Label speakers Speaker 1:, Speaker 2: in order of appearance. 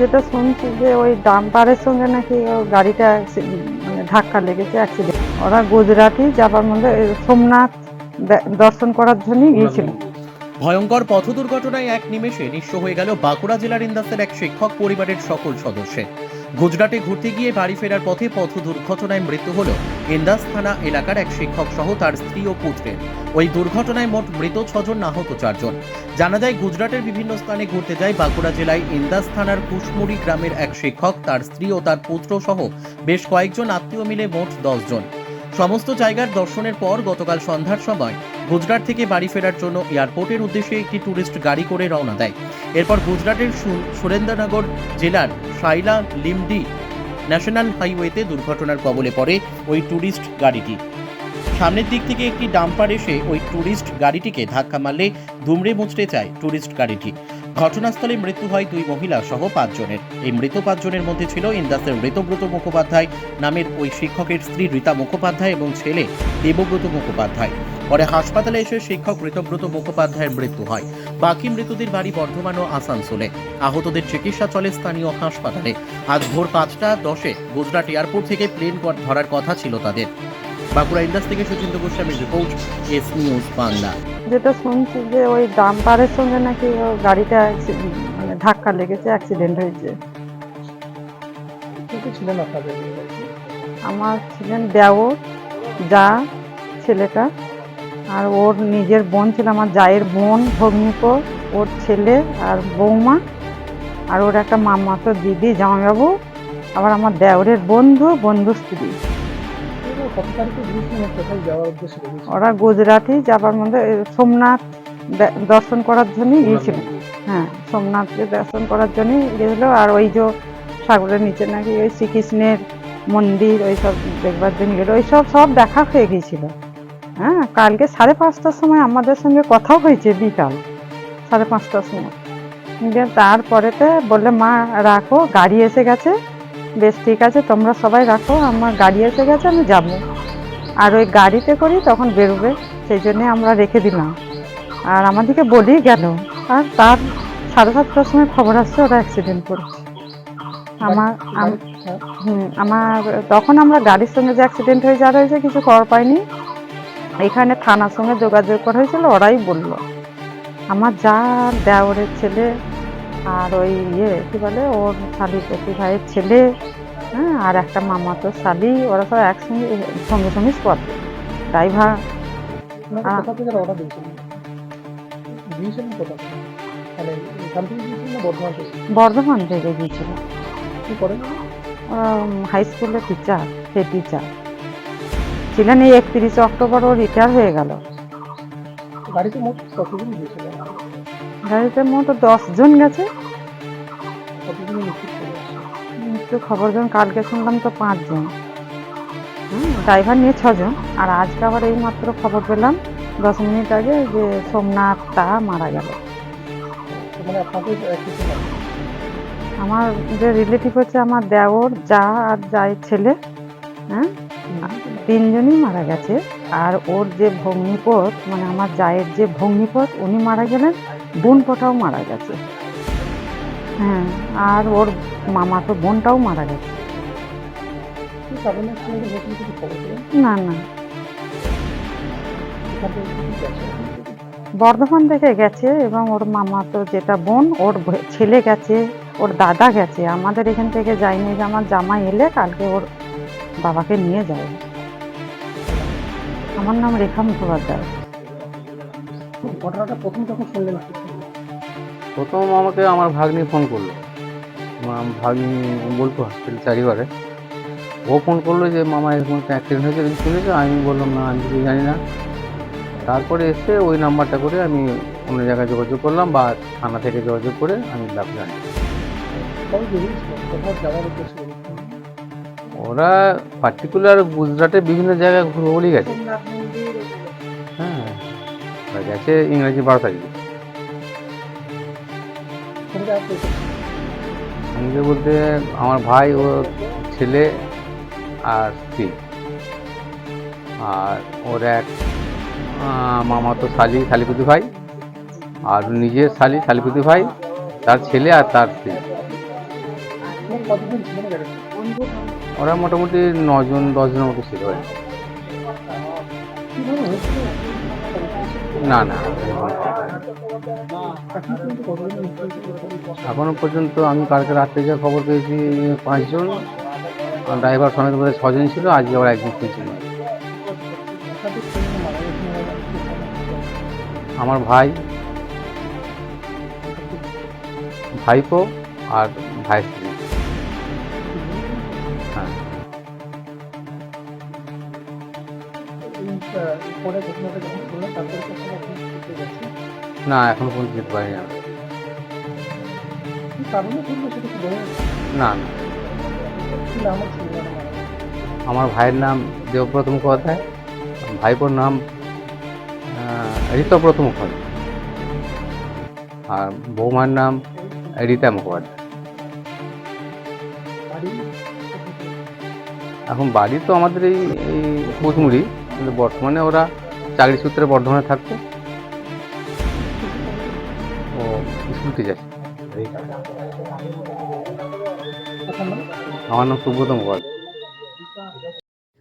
Speaker 1: যেটা শুনছি যে ওই ডাম্পারের সঙ্গে নাকি গাড়িটা মানে ধাক্কা লেগেছে অ্যাক্সিডেন্ট ওরা গুজরাটি যাবার মধ্যে সোমনাথ দর্শন করার জন্য গিয়েছিল।
Speaker 2: ভয়ঙ্কর পথ দুর্ঘটনায় এক নিমেষে নিঃস্ব হয়ে গেল বাঁকুড়া জেলার ইন্দাসের এক শিক্ষক পরিবারের সকল সদস্যের। গুজরাটে ঘুরতে গিয়ে বাড়ি ফেরার পথে পথ দুর্ঘটনায় মৃত্যু হল ইন্দাস থানা এলাকার এক শিক্ষক সহ তার স্ত্রী ও পুত্রের। ওই দুর্ঘটনায় মোট মৃত ছজন আহত চারজন। জানা যায়, গুজরাটের বিভিন্ন স্থানে ঘুরতে যায় বাঁকুড়া জেলায় ইন্দাস থানার কুশমুড়ি গ্রামের এক শিক্ষক, তার স্ত্রী ও তার পুত্র সহ বেশ কয়েকজন আত্মীয় মিলে মোট দশজন। জন সমস্ত জায়গার দর্শনের পর গতকাল সন্ধ্যার সময় গুজরাট থেকে বাড়ি ফেরার জন্য এয়ারপোর্টের উদ্দেশ্যে একটি ট্যুরিস্ট গাড়ি করে রওনা দেয়। এরপর গুজরাটের সুরেন্দ্রনগর জেলার সাইলা লিমডি ন্যাশনাল হাইওয়েতে দুর্ঘটনার কবলে পড়ে ওই ট্যুরিস্ট গাড়িটি। সামনের দিক থেকে একটি ডাম্পার এসে ওই ট্যুরিস্ট গাড়িটিকে ধাক্কা মারলে দুমড়ে মুচড়ে যায় ট্যুরিস্ট গাড়িটি। ঘটনাস্থলে মৃত্যু হয় দুই মহিলা সহ পাঁচজনের। এই মৃত পাঁচজনের মধ্যে ছিল ইন্দাসের মৃতব্রত মুখোপাধ্যায় নামের ওই শিক্ষকের স্ত্রী রীতা মুখোপাধ্যায় এবং ছেলে দেবব্রত মুখোপাধ্যায়। পরে হাসপাতালে এসে শিক্ষক ঋতব্রত মুখোপাধ্যায়ের মৃত্যু হয়। বাকি মৃতদের বাড়ি বর্ধমান ও আসানসোলে। আহতদের চিকিৎসা চলে স্থানীয় হাসপাতালে। আজ ভোর পাঁচটা দশে গুজরাট এয়ারপোর্ট থেকে প্লেন ধরার কথা ছিল তাদের। বাঁকুড়া ইন্দাস থেকে সুচিন্ত গোস্বামীর রিপোর্ট এস নিউজ বাংলা।
Speaker 1: যেটা শুনছি যে ওই ডাম্পারের সঙ্গে নাকি ও গাড়িটা মানে ধাক্কা লেগেছে অ্যাক্সিডেন্ট হয়েছে।
Speaker 3: ছিলেন আপনাদের
Speaker 1: আমার ছিলেন দেওর যা ছেলেটা আর ওর নিজের বোন ছিল আমার জায়ের বোন ভগ্নিপো ওর ছেলে আর বৌমা আর ওর একটা মামাতো দিদি জামাইবাবু আবার আমার দেওরের বন্ধু বন্ধু স্ত্রী। ওরা গুজরাটি যাবার মধ্যে সোমনাথ দর্শন করার জন্য গিয়েছিল। হ্যাঁ সোমনাথকে দর্শন করার জন্য গিয়েছিল আর ওই যে সাগরের নিচে নাকি ওই শ্রীকৃষ্ণের মন্দির ওই সব দেখবার জন্য গেল। ওই সব সব দেখা হয়ে গিয়েছিল। হ্যাঁ কালকে সাড়ে পাঁচটার সময় আমাদের সঙ্গে কথাও হয়েছে বিকাল সাড়ে পাঁচটার সময়। দিয়ে তারপরেতে বললে মা রাখো গাড়ি এসে গেছে। বেশ, ঠিক আছে, তোমরা সবাই রাখো, আমার গাড়ি এসে গেছে, আমি যাব। আর ওই গাড়িতে করি, তখন বেরোবে, সেই জন্যে আমরা রেখে দিলাম। আর আমাদেরকে বলেই গেল। আর তার সাড়ে সাতটার সময় খবর আসছে, ওরা অ্যাক্সিডেন্ট করেছে। আমার আমার তখন আমরা গাড়ির সঙ্গে যে অ্যাক্সিডেন্ট হয়ে যাওয়া হয়েছে, কিছু কর পাইনি। এখানে থানার সঙ্গে যোগাযোগ করা হয়েছিল, ওরাই বলল। আমার যা দেওরের ছেলে আর ওই ইয়ে কি বলে ওর শালি প্রতি ভাইয়ের ছেলে হ্যাঁ আর একটা মামা তো শালি ওরা সব একসঙ্গে সঙ্গে সঙ্গে স্পট ড্রাইভার
Speaker 3: মানে বর্ধমান থেকে?
Speaker 1: গিয়েছিল হাই স্কুলের টিচার সে টিচার ছিলেন এই একত্রিশে অক্টোবর ও রিটায়ার হয়ে গেল।
Speaker 3: গাড়িতে মোট গিয়েছিলেন
Speaker 1: গাড়িতে মোট দশজন গেছে। একটু খবর যখন কালকে শুনলাম তো পাঁচজন। ড্রাইভার নিয়ে ছজন। আর আজকে আবার এই মাত্র খবর পেলাম দশ মিনিট আগে যে সোমনাথ তা মারা গেল।
Speaker 3: মানে
Speaker 1: আমার যে রিলেটিভ হচ্ছে আমার দেওর যা আর যায়ের ছেলে হ্যাঁ? তিনজনই মারা গেছে। আর ওর যে ভগ্নিপথ মানে আমার জায়ের যে ভগ্নিপথ উনি মারা গেলেন। বোন পোটাও মারা গেছে। হ্যাঁ আর ওর মামা তো বোনটাও মারা গেছে। না না বর্ধমান থেকে গেছে এবং ওর মামা তো যেটা বোন ওর ছেলে গেছে ওর দাদা গেছে। আমাদের এখান থেকে যায়নি যে আমার জামাই এলে কালকে ওর বাবাকে নিয়ে যায় আমার নাম রেখা মুখোপাধ্যায়।
Speaker 3: ঘটনাটা প্রথম যখন শুনলেন
Speaker 4: প্রথম আমাকে আমার ভাগ্নি ফোন করল। আমার ভাগ্নি বলতো হসপিটাল চারিবারে ও ফোন করল যে মামা এরকম একটা অ্যাক্সিডেন্ট হয়েছে শুনেছো? আমি বললাম না আমি কিছু জানি না। তারপরে এসে ওই নাম্বারটা করে আমি অন্য জায়গায় যোগাযোগ করলাম বা থানা থেকে যোগাযোগ করে আমি লাভ জানি? ওরা পার্টিকুলার গুজরাটে বিভিন্ন জায়গায় ঘুরবো বলেই গেছে। গেছে ইংরেজি বারো তারিখে
Speaker 3: কোন
Speaker 4: সঙ্গে বলতে আমার ভাই ও ছেলে আর স্ত্রী। আর ওর এক আহ, মামাতো শালি শালিপুতি ভাই। আর নিজের শালি শালিপুতি ভাই তার ছেলে আর তার স্ত্রী। ওরা মোটামুটি নজন দশজনের মতো ছিল। আর না না।
Speaker 3: এখন
Speaker 4: পর্যন্ত আমি কালকে রাত্রে যা খবর পেয়েছি পাঁচজন। ড্রাইভার সমেত বোধহয় ছজন ছিল, আজকে আবার একজন ছিল। আমার ভাই, ভাইপো আর ভাই
Speaker 3: পরে ঘটনাটা যখন শুনলাম তারপরে তো সব আপনি করতে গেছে
Speaker 4: না এখনও পর্যন্ত যেতে পারিনি আমি।
Speaker 3: কি কারণে করল সেটা কি বলে
Speaker 4: না না।
Speaker 3: কি নাম আছে?
Speaker 4: আমার ভাইয়ের নাম দেবব্রত মুখোপাধ্যায় ভাইপোর নাম ঋতব্রত মুখোপাধ্যায়। আর বৌমার নাম রীতা মুখোপাধ্যায়। এখন বাড়ি তো আমাদের এই এই কিন্তু বর্তমানে ওরা চাকরি সূত্রে বর্ধমানে থাকতো ও স্কুল
Speaker 3: যায়
Speaker 4: আমার নাম সুব্রত মুখোপাধ্যায়